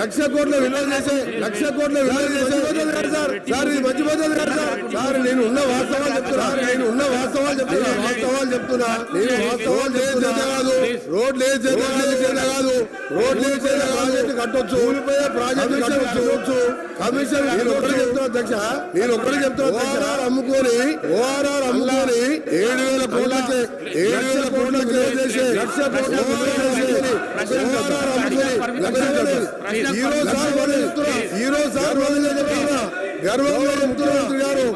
లక్ష కోట్ల విలువ చేసే లక్ష కోట్ల విలువ చేసే సార్. సార్ ఇది మంచి పద్ధతి కాదు సార్. సార్ నేను ఉన్న వాస్తవాలు చెప్తున్నా. నేను ఉన్న వాస్తవాలు చెప్తున్నా. వాస్తవాలు చెప్తున్నా. నేను వాస్తవాలు చేసే కాదు రోడ్లు ఏ చేత కాదు రోడ్లు ఏ చేత ప్రాజెక్టు కట్టొచ్చు. ఊరిపోయే ప్రాజెక్టు కట్టొచ్చు. కమిషన్ నేను ఒక్కడే చెప్తున్నా అధ్యక్ష. నేను ఒక్కడే చెప్తున్నా ఓఆర్ఆర్ అమ్ముకొని ఓఆర్ఆర్ అమ్ముకొని ఏడు వేల కోట్లకి ఏడు వేల కోట్లకి చేసే లక్ష కోట్ల ఓఆర్ఆర్ కోట్లు. ఈ రోజు సార్ సార్ గర్వంగా ముఖ్యమంత్రి గారు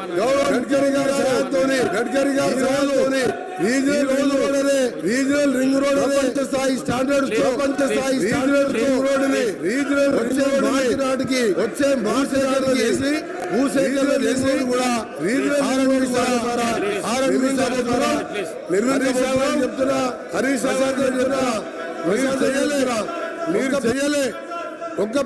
గడ్కరీ గారి సహాయంతోని గడ్కరీ గారి సహాయంతోని రీజనల్ రింగ్ రోడ్ అనే రీజనల్ రింగ్ రోడ్ ప్రపంచ స్థాయి స్టాండర్డ్ ప్రపంచ స్థాయి రీజనల్ రింగ్ రోడ్ని రీజనల్ వచ్చే మార్చి నాటికి వచ్చే మార్చి నాటికి చేసి భూసేకరణ చేసి కూడా రీజనల్ రోడ్ ద్వారా నిర్మించబోతున్నా నిర్మించబోతున్నా చెప్తున్నా హరీష్ గారు చెప్తున్నా మీరు చేయలేరా చేయలే ఒక్క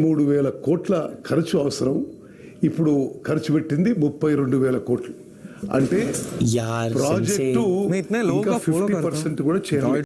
మూడు వేల కోట్ల ఖర్చు అవసరం. ఇప్పుడు ఖర్చు పెట్టింది ముప్పై రెండు వేల కోట్లు. అంటే ప్రాజెక్టు ఇంకా ఫిఫ్టీ పర్సెంట్ కూడా చేయాలి.